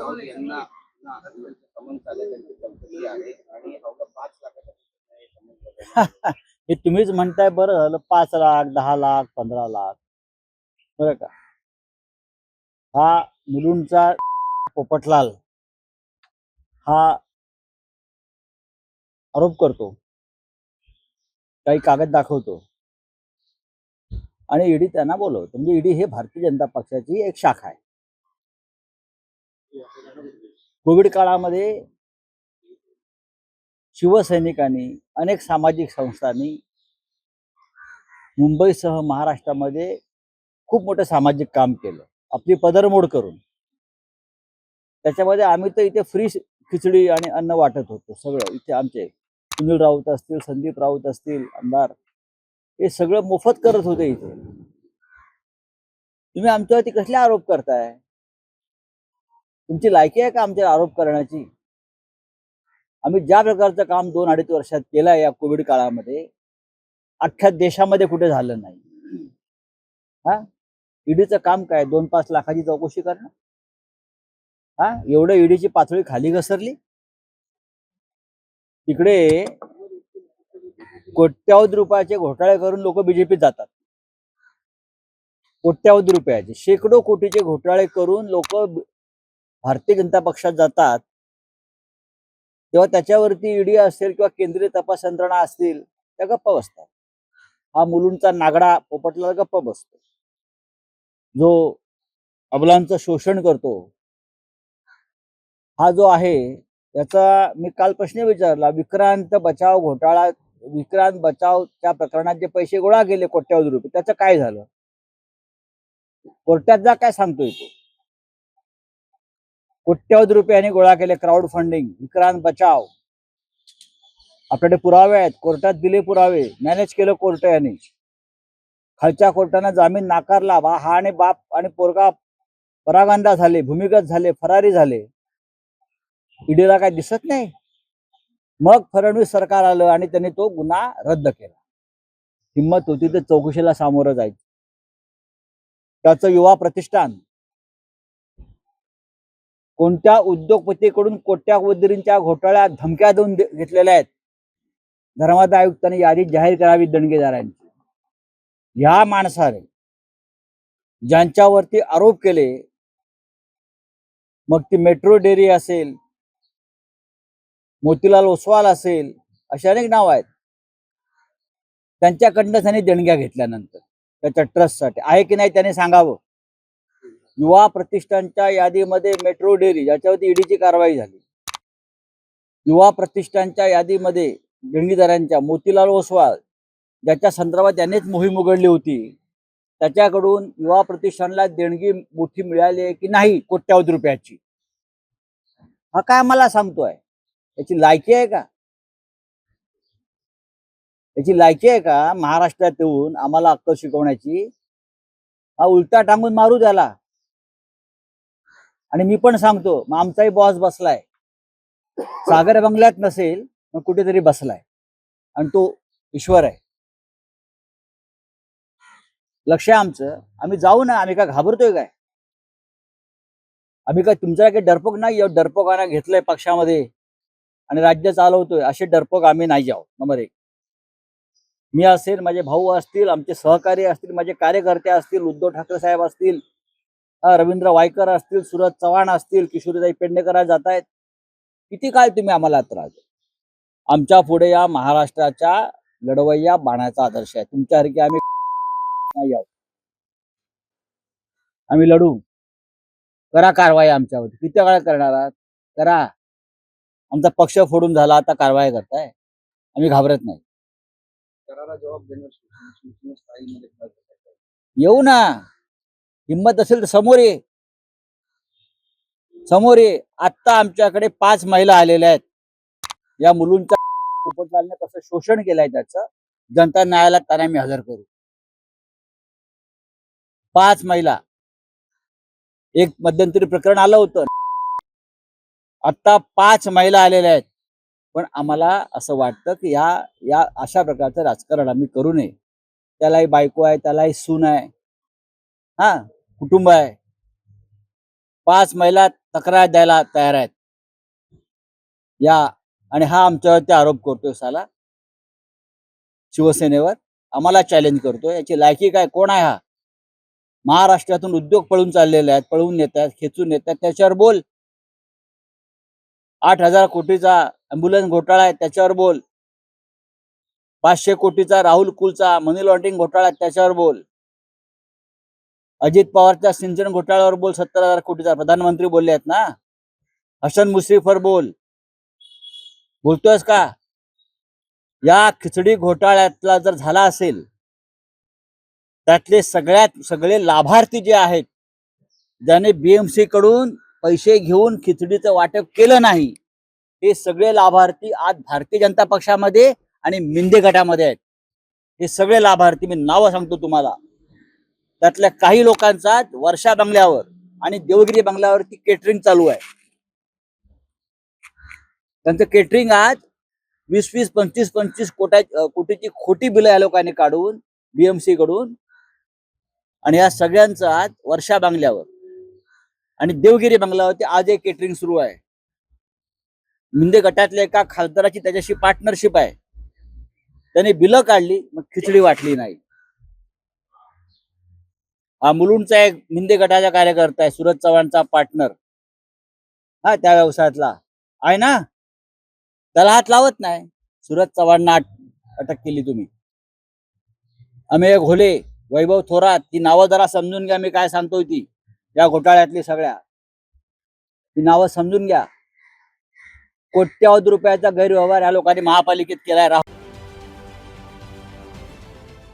राऊत यांना त्यांची आहे आणि पाच हे हे तुम्हीच म्हणताय बरं झालं पाच लाख दहा लाख पंधरा लाख. बरं का? हा मुलुंडचा पोपटलाल हा आरोप करतो. काही कागद दाखवतो. आणि ईडी त्यांना बोलवतो. म्हणजे ईडी हे भारतीय जनता पक्षाची एक शाखा आहे. कोविड काळामध्ये शिवसैनिकांनी अनेक सामाजिक संस्थांनी मुंबईसह महाराष्ट्रामध्ये खूप मोठं सामाजिक काम केलं. आपली पदरमोड करून. त्याच्यामध्ये आम्ही तर इथे फ्री खिचडी आणि अन्न वाटत होतो सगळं. इथे आमचे सुनील राऊत असतील संदीप राऊत असतील आमदार हे सगळं मोफत करत होते इथे. तुम्ही आमच्यावरती कसले आरोप करताय? तुमची लायकी आहे का आमच्यावर आरोप करण्याची? आम्ही ज्या प्रकारचं काम दोन अडीच वर्षात केलं या कोविड काळामध्ये अख्ख्या देशामध्ये कुठे झालं नाही. हा? ईडीचं काम काय? दोन पाच लाखाची चौकशी करणं? हा? एवढं ईडीची पातळी खाली घसरली? तिकडे कोट्यावधी रुपयाचे घोटाळे करून लोक बीजेपीत जातात. कोट्यावधी रुपयाचे शेकडो कोटीचे घोटाळे करून लोक भारतीय जनता पक्षात जातात तेव्हा त्याच्यावरती ईडी असेल किंवा केंद्रीय तपास यंत्रणा असतील त्या गप्पा बसतात. हा मुलूंचा नागडा पोपटला गप्प बसतो. जो अबलांचं शोषण करतो हा जो आहे याचा मी काल प्रश्न विचारला विक्रांत बचाव घोटाळा विक्रांत बचाव त्या प्रकरणात जे पैसे गोळा केले कोट्यावधी रुपये त्याचं काय झालं? कोर्टात जा काय सांगतोय तो? कोट्यावधी रुपयांनी गोळा केले क्राऊड फंडिंग विक्रांत बचाव. आपल्याकडे पुरावे आहेत. कोर्टात दिले पुरावे. मॅनेज केलं कोर्ट यांनी. खालच्या कोर्टानं जामीन नाकारला बा हा आणि बाप आणि पोरगा परागंदा झाले भूमिगत झाले फरारी झाले. ईडीला काय दिसत नाही. मग फडणवीस सरकार आलं आणि त्यांनी तो गुन्हा रद्द केला. हिंमत होती तर चौकशीला सामोरं जायची. त्याचं युवा प्रतिष्ठान कोणत्या उद्योगपतीकडून कोट्यावधींच्या घोटाळ्यात धमक्या देऊन घेतलेल्या आहेत? धर्मादाय आयुक्तांनी यादी जाहीर करावी दणगेदारांची. ह्या माणसाने ज्यांच्यावरती आरोप केले मग ती मेट्रो डेअरी असेल मोतीलाल ओसवाल असेल अशी अनेक नाव आहेत. त्यांच्याकडनं त्यांनी देणग्या घेतल्यानंतर त्याच्या ट्रस्टसाठी आहे की नाही त्याने सांगावं? युवा प्रतिष्ठानच्या यादीमध्ये मेट्रो डेअरी ज्याच्यावरती ईडीची कारवाई झाली. युवा प्रतिष्ठानच्या यादीमध्ये देणगीदारांच्या मोतीलाल ओसवाल ज्याच्या संदर्भात त्यांनीच मोहीम उघडली होती. त्याच्याकडून युवा प्रतिष्ठानला देणगी मोठी मिळाली आहे की नाही कोट्यावधी रुपयाची? हा काय मला सांगतोय? याची लायकी आहे का? याची लायकी आहे का? महाराष्ट्रात येऊन आम्हाला अक्कल शिकवण्याची? हा उलटा टांगून मारू द्याला आणि मी पण सांगतो मग आमचाही बॉस बसलाय. सागर बंगल्यात नसेल मग कुठेतरी बसलाय. आणि तो ईश्वर आहे. लक्ष आहे आमचं. आम्ही जाऊ ना आम्ही काय घाबरतोय काय? आम्ही काय तुमच्या काही डरपोक नाही एवढं डरपोकांना घेतलंय पक्षामध्ये. आणि राज्य चालवतोय. असे डरपोक आम्ही नाही जाऊ. नंबर एक. मी असेल माझे भाऊ असतील आमचे सहकारी असतील माझे कार्यकर्ते असतील उद्धव ठाकरे साहेब असतील रवींद्र वायकर असतील सुरज चव्हाण असतील किशोरीताई पेडणेकर जात आहेत किती काय तुम्ही आम्हाला त्रास? आमच्या पुढे या महाराष्ट्राच्या लढवय्या बाणाचा आदर्श आहे. तुमच्यासारखे आम्ही नाही आहोत. आम्ही लढू. करा कारवाई आमच्यावर किती वेळा करणार आहात? करा. आमचा पक्ष फोडून झाला आता कारवाई करताय. आम्ही घाबरत नाही? येऊ ना. हिंमत असेल तर समोर ये. समोर ये. आत्ता आमच्याकडे पाच महिला आलेल्या आहेत. या मुलूंच्या पोपटलालने कसं शोषण केलंय त्याचं जनता न्यायालयात त्यांना मी हजर करू. पाच महिला. एक मध्यंतरी प्रकरण आलं होतं. आता पाच महिला आलेल्या आहेत. पण आम्हाला असं वाटतं की या या अशा प्रकारचं राजकारण आम्ही करू नये. त्यालाही बायको आहे त्यालाही सून आहे. हा? कुटुंब आहे. पाच महिला तक्रार द्यायला तयार आहेत. या आणि हा आमच्यावरती आरोप करतोय साला. शिवसेनेवर आम्हाला चॅलेंज करतोय. याची लायकी काय कोण आहे हा? महाराष्ट्रातून उद्योग पळून चाललेले आहेत पळून येत आहेत खेचून येत आहेत. त्याच्यावर बोल. आठ हजार कोटीचा अँब्युलन्स घोटाळा आहे त्याच्यावर बोल. पाचशे कोटीचा राहुल कुलचा मनी लॉन्ड्रिंग घोटाळा आहे त्याच्यावर बोल. अजित पवारच्या सिंचन घोटाळ्यावर बोल सत्तर हजार कोटीचा. प्रधानमंत्री बोलले आहेत ना? हसन मुश्रीफवर बोल. बोलतोयस का? या खिचडी घोटाळ्यातला जर झाला असेल त्यातले सगळ्यात सगळे लाभार्थी जे आहेत ज्याने बीएमसी कडून पैसे घेऊन खिचडीचं वाटप केलं नाही हे सगळे लाभार्थी आज भारतीय जनता पक्षामध्ये आणि मिंदे गटामध्ये आहेत. हे सगळे लाभार्थी मी नावं सांगतो तुम्हाला. त्यातल्या काही लोकांचा वर्षा बंगल्यावर आणि देवगिरी बंगल्यावरती केटरिंग चालू आहे. त्यांचं केटरिंग आज वीस वीस पंचवीस पंचवीस कोटा कोटीची खोटी बिलं या लोकांनी काढून बीएमसी कडून आणि या सगळ्यांचं आज वर्षा बंगल्यावर आणि देवगिरी बंगल्यावरती आज एक केटरिंग सुरू आहे. मिंदे गटातल्या एका खासदाराची त्याच्याशी पार्टनरशिप आहे. त्याने बिलं काढली मग खिचडी वाटली नाही. हा मुलुंडचा एक मिंदे गटाचा कार्यकर्ता आहे सुरज चव्हाणचा पार्टनर हा त्या व्यवसायातला. आहे ना? त्याला हात लावत नाही. सुरज चव्हाणना अटक केली तुम्ही. अमेय घोले वैभव थोरात ती नावं जरा समजून घ्या मी काय सांगतोय ती. या घोटाळ्यातली सगळ्या. ती नावं समजून घ्या. कोट्यावधी रुपयाचा गैरव्यवहार या लोकांनी महापालिकेत केलाय. राहुल